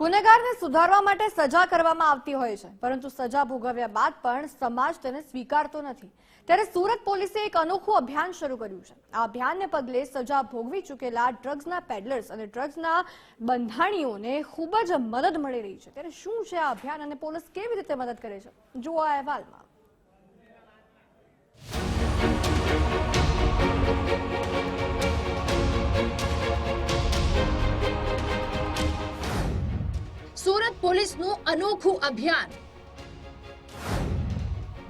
ગુનેગારને સુધારવા માટે સજા કરવામાં આવતી હોય છે, પરંતુ સજા ભોગવ્યા બાદ પણ સમાજ તેને સ્વીકારતો નથી. ત્યારે સુરત પોલીસે એક અનોખું અભિયાન શરૂ કર્યું છે. આ અભિયાનને પગલે સજા ભોગવી ચૂકેલા ડ્રગ્સના પેડલર્સ અને ડ્રગ્સના બંધાણીઓને ખૂબ જ મદદ મળી રહી છે. ત્યારે શું છે આ અભિયાન અને પોલીસ કેવી રીતે મદદ કરે છે? જુઓ આ અહેવાલમાં. પોલીસનું અનોખું અભિયાન.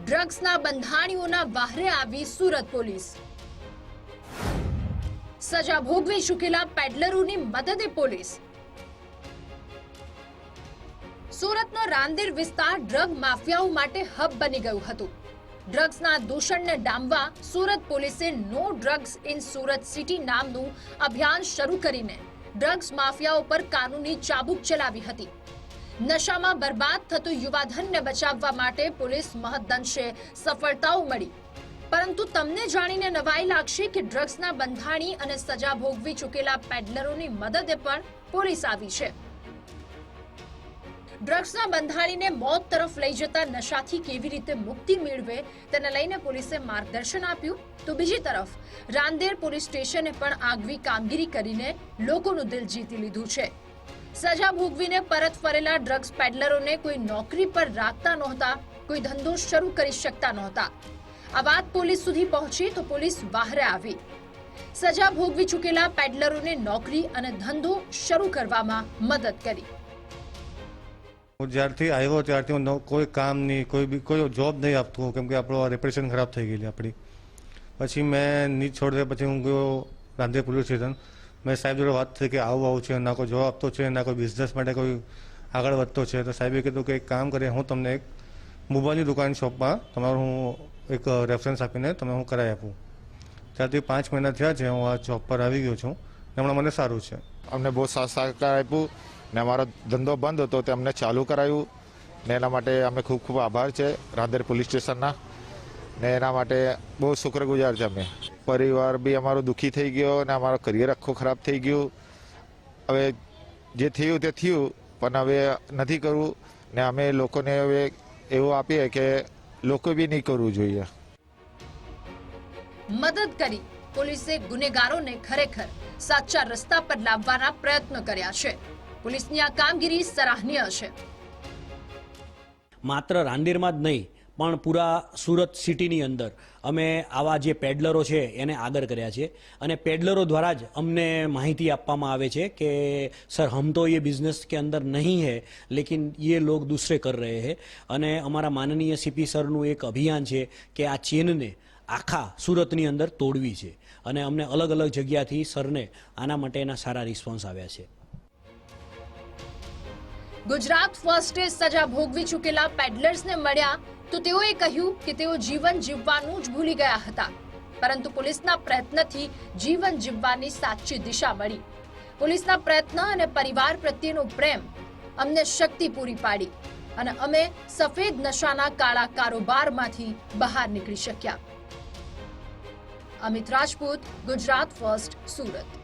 ડ્રગ્સના બંધાણીઓના બહારે આવી સુરત પોલીસ. સજા ભોગવી ચૂકેલા પેડલરોની મદદે પોલીસ. સુરતનો રાંદેર વિસ્તાર ડ્રગ માફિયાઓ માટે હબ બની ગયું હતું. ડ્રગ્સના દૂષણને ડામવા સુરત પોલીસે no drugs in Surat city નામનું અભિયાન શરૂ કરીને ડ્રગ્સ માફિયાઓ પર કાનૂની ચાબુક ચલાવી હતી. નશામાં બરબાદ થતું યુવાધનને બચાવવા માટે પોલીસ મહદઅંશે સફળતાઓ મળી. પરંતુ તમને જાણીને નવાઈ લાગશે કે ડ્રગ્સના બંધાણી અને સજા ભોગવી ચૂકેલા પેડલરોની મદદે પણ પોલીસ આવી છે. ડ્રગ્સના બંધાણીને મોત તરફ લઈ જતા નશાથી કેવી રીતે મુક્તિ મેળવે તેને લઈને પોલીસે માર્ગદર્શન આપ્યું. તો બીજી તરફ, રાંદેર પોલીસ સ્ટેશને પણ આગવી કામગીરી કરીને લોકોનું દિલ જીતી લીધું છે. સજા ભોગવીને પરત ફરેલા ડ્રગ્સ પેડલરોને કોઈ નોકરી પર રાખતા નહોતા, કોઈ ધંધો શરૂ કરી શકતા નહોતા. આ વાત પોલીસ સુધી પહોંચી તો પોલીસ બહારે આવી. સજા ભોગવી ચૂકેલા પેડલરોને નોકરી અને ધંધો શરૂ કરવામાં મદદ કરી. હું જ્યારથી આવ્યો ત્યારથી હું કોઈ કામ નહીં, કોઈ બી કોઈ જોબ નહીં આપતું, કેમ કે આપણો રેપ્યુટેશન ખરાબ થઈ ગયેલી આપણી. પછી મેં નીચ છોડ્યા પછી હું ગયો રાંધે પોલીસ સ્ટેશન મેં સાહેબ જોડે વાત થઈ કે આવું આવું છે ના કોઈ જોબ આપતો છે ના કોઈ બિઝનેસ માટે કોઈ આગળ વધતો છે. તો સાહેબે કીધું કે એક કામ કરીએ, હું તમને એક મોબાઈલની દુકાન શોપમાં તમારું હું એક રેફરન્સ આપીને તમને હું કરાવી આપું. ત્યારથી પાંચ મહિના થયા છે, હું આ જોબ પર આવી ગયો છું. હમણાં મને સારું છે. અમને બહુ સાથ સહકાર આપ્યું ને અમારો ધંધો બંધ હતો તે અમને ચાલુ કરાયું ને એના માટે અમે ખૂબ ખૂબ આભાર છે રાંદેર પોલીસ સ્ટેશનના ને એના માટે બહુ શુક્રગુજાર છે અમે. પરિવાર બી અમારો દુઃખી થઈ ગયો અને અમારો કરિયર આખો ખરાબ થઈ ગયું. હવે જે થયું તે થયું પણ હવે નથી કરવું. ને અમે લોકોને હવે એવું આપીએ કે લોકો બી નહીં કરવું જોઈએ. મદદ કરી પોલીસે ગુનેગારોને ખરેખર સાચા રસ્તા પર લાવવાના પ્રયત્ન કર્યા છે. પોલીસની આ કામગીરી સરાહનીય છે. માત્ર રાંદેરમાં જ નહીં પણ પૂરા સુરત સિટીની અંદર અમે આવા જે પેડલરો છે એને આગળ કર્યા છે અને પેડલરો દ્વારા જ અમને માહિતી આપવામાં આવે છે કે સર હમ તો ये बिजनेस के अंदर नहीं है लेकिन ये लोग दूसरे कर रहे हैं અને અમારા માનનીય સીપી સરનું એક અભિયાન છે કે આ ચેનને આખા સુરતની અંદર તોડવી છે અને અમને અલગ અલગ જગ્યાથી સરને આના માટેના સારા રિસ્પોન્સ આવ્યા છે ગુજરાત ફર્સ્ટે સજા ભોગવી ચૂકેલા પેડલર્સને મળ્યા તો તેઓએ કહ્યું કે તેઓ જીવન જીવવાનું જ ભૂલી ગયા હતા. પરંતુ પોલીસના પ્રયત્નથી જીવન જીવવાની સાચી દિશા મળી. પોલીસના પ્રયત્ન અને પરિવાર પ્રત્યેનો પ્રેમ અમને શક્તિ પૂરી પાડી અને અમે સફેદ નશાના કાળા કારોબારમાંથી બહાર નીકળી શક્યા. અમિત રાજપૂત, ગુજરાત ફર્સ્ટ, સુરત.